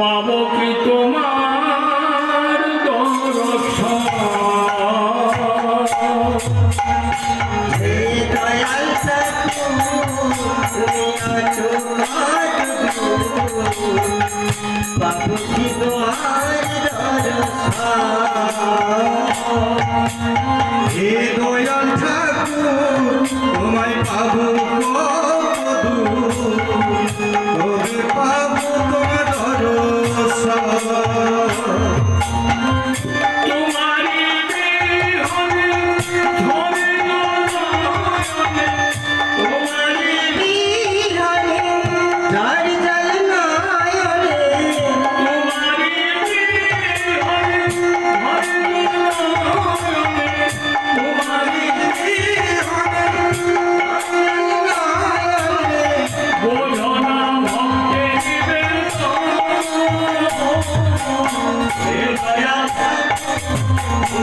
পাব কি তোমার দয়াল বাবু কি তোমার দরসা হে দয়াল ঠাকুর তোমায় পাবো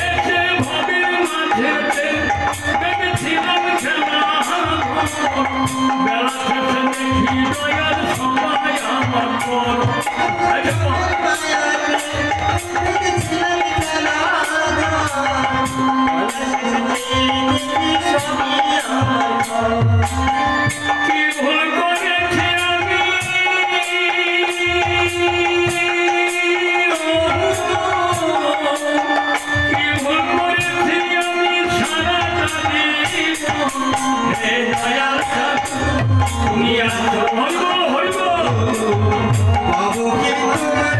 এসে ভবের মাঝেতে ভেবেছিলাম খেলা বেলা শেষে দেখি দয়াল সময় আমার পর তুমি আছো হইব হইব বাবু কিন্তু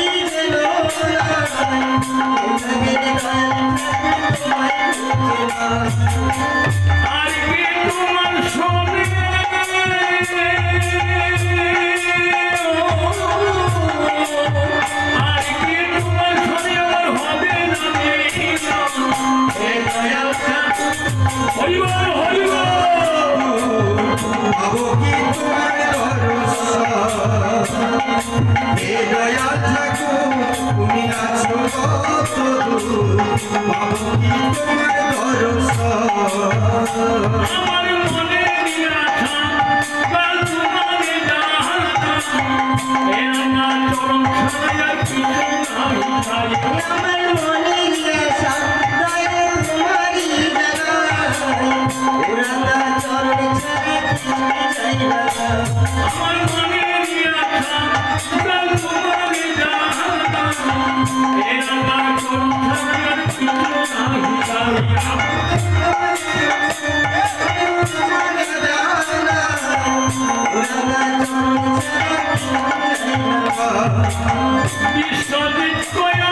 Yeah. বিশ্বজিৎ কয়া